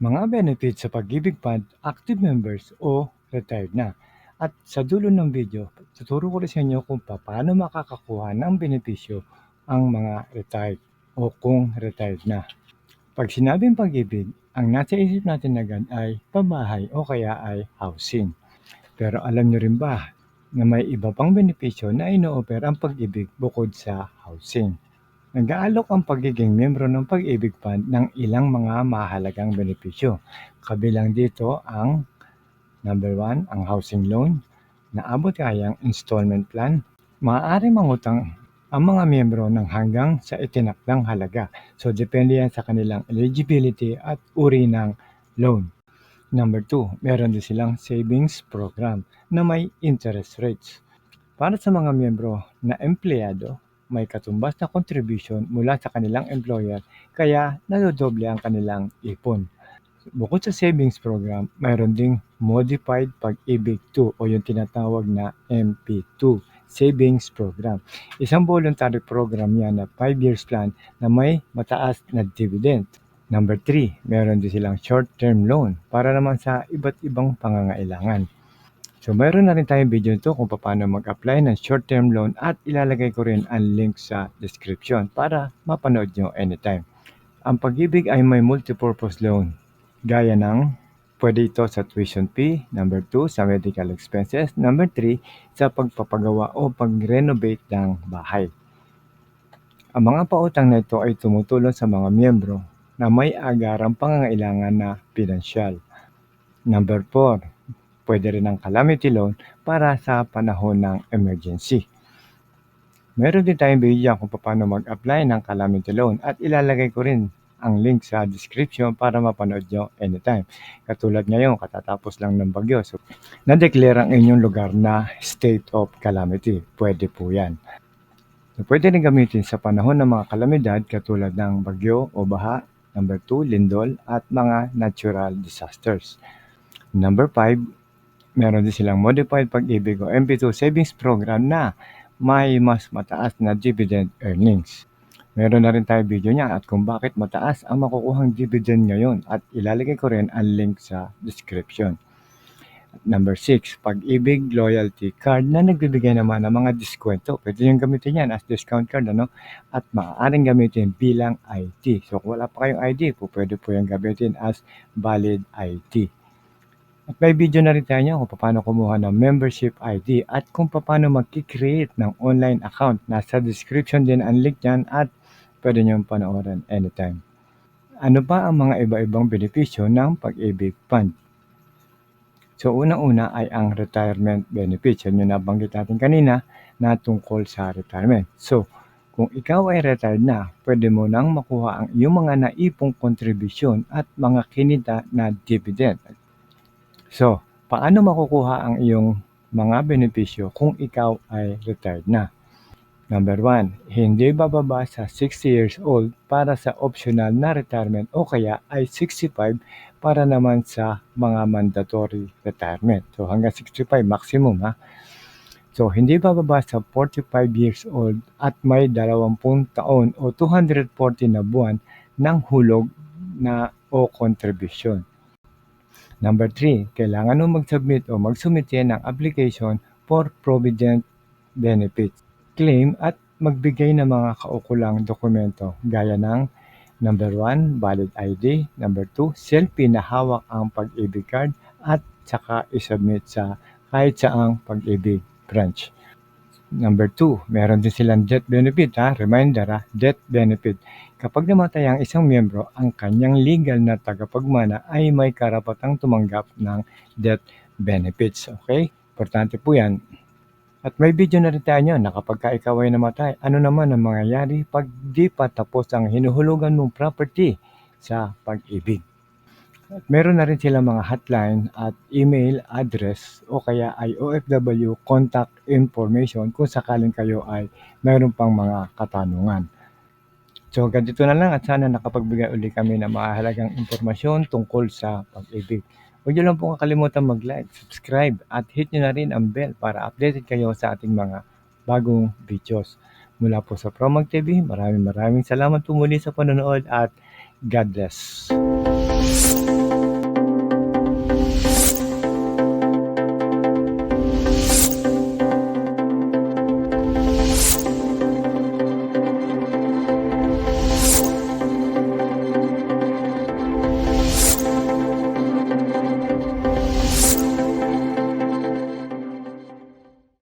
Mga benefits sa Pag-ibig Fund, active members o retired na. At sa dulo ng video, tuturo ko rin sa inyo kung paano makakakuha ng benepisyo ang mga retired o kung retired na. Pag sinabing pag-ibig, ang nasa isip natin agad ay pabahay o kaya ay housing. Pero alam nyo rin ba na may iba pang benepisyo na ino-offer ang pag-ibig bukod sa housing? Nag-aalok ang pagiging miyembro ng Pag-ibig Fund ng ilang mga mahalagang benepisyo. Kabilang dito ang number 1, ang housing loan, na abot kayang installment plan. Maaari mangutang ang mga miyembro ng hanggang sa itinakdang halaga. So depende yan sa kanilang eligibility at uri ng loan. Number 2, meron din silang savings program na may interest rates. Para sa mga miyembro na empleyado, may katumbas na contribution mula sa kanilang employer kaya nadodoble ang kanilang ipon. Bukod sa savings program, mayroon ding Modified Pag-ibig 2 o yung tinatawag na MP2 Savings Program. Isang voluntary program yan na 5 years plan na may mataas na dividend. Number 3, meron din silang short-term loan para naman sa iba't ibang pangangailangan. So mayroon na rin tayong video nito kung paano mag-apply ng short-term loan at ilalagay ko rin ang link sa description para mapanood nyo anytime. Ang pag-ibig ay may multipurpose loan gaya ng pwede ito sa tuition fee, number 2 sa medical expenses, number 3 sa pagpapagawa o pag-renovate ng bahay. Ang mga pautang na ito ay tumutulong sa mga miyembro na may agarang pangangailangan na pinansyal. Number 4, Pwede rin ang calamity loan para sa panahon ng emergency. Meron din tayong video kung paano mag-apply ng calamity loan at ilalagay ko rin ang link sa description para mapanood nyo anytime. Katulad ngayon, katatapos lang ng bagyo. So, na-declare ang inyong lugar na state of calamity. Pwede po yan. So, pwede rin gamitin sa panahon ng mga kalamidad katulad ng bagyo o baha, number 2, lindol, at mga natural disasters. Number 5, meron din silang modified pag-ibig o MP2 savings program na may mas mataas na dividend earnings. Meron na rin tayo video niya at kung bakit mataas ang makukuhang dividend ngayon at ilalagay ko rin ang link sa description. Number 6, pag-ibig loyalty card na nagbibigay naman ng mga diskwento. Pwede yung gamitin yan as discount card ano? at maaaring gamitin bilang IT. So kung wala pa kayong ID, pwede po yung gamitin as valid IT. At may video na rin tayo kung paano kumuha ng membership ID at kung paano mag-create ng online account. Nasa description din ang link dyan at pwede nyo panoorin anytime. Ano pa ang mga iba-ibang benepisyo ng pag-ibig fund? So unang-una ay ang retirement benefits. Yan yung nabanggit natin kanina na tungkol sa retirement. So kung ikaw ay retired na, pwede mo nang makuha ang iyong mga naipong kontribusyon at mga kinita na dividend. So, paano makukuha ang iyong mga benepisyo kung ikaw ay retired na? Number 1, hindi bababa sa 60 years old para sa optional na retirement o kaya ay 65 para naman sa mga mandatory retirement. So hanggang 65 maximum ha. So hindi bababa sa 45 years old at may 20 taon o 240 na buwan ng hulog na o contribution. Number 3, kailangan mo mag-submit o magsumite ng application for Provident Benefits claim at magbigay ng mga kaukulang dokumento gaya ng number 1, valid ID, number 2, selfie na hawak ang pag-ibig card at saka isubmit sa kahit saang pag-ibig branch. Number 2, meron din silang death benefit ha, reminder ha, death benefit. Kapag namatay ang isang miyembro, ang kanyang legal na tagapagmana ay may karapatang tumanggap ng death benefits. Okay? Importante po yan. At may video na rin tayo na kapag ka ikaw ay namatay, ano naman ang mangyayari pag di pa tapos ang hinuhulugan mong property sa pag-ibig. Meron na rin silang mga hotline at email address o kaya ay OFW contact information kung sakaling kayo ay meron pang mga katanungan. So ganito na lang at sana nakapagbigay uli kami ng mahalagang impormasyon tungkol sa pag-ibig. Huwag niyo lang po kakalimutan mag-like, subscribe at hit niyo na rin ang bell para updated kayo sa ating mga bagong videos. Mula po sa Promag TV, maraming maraming salamat po sa panonood at God bless.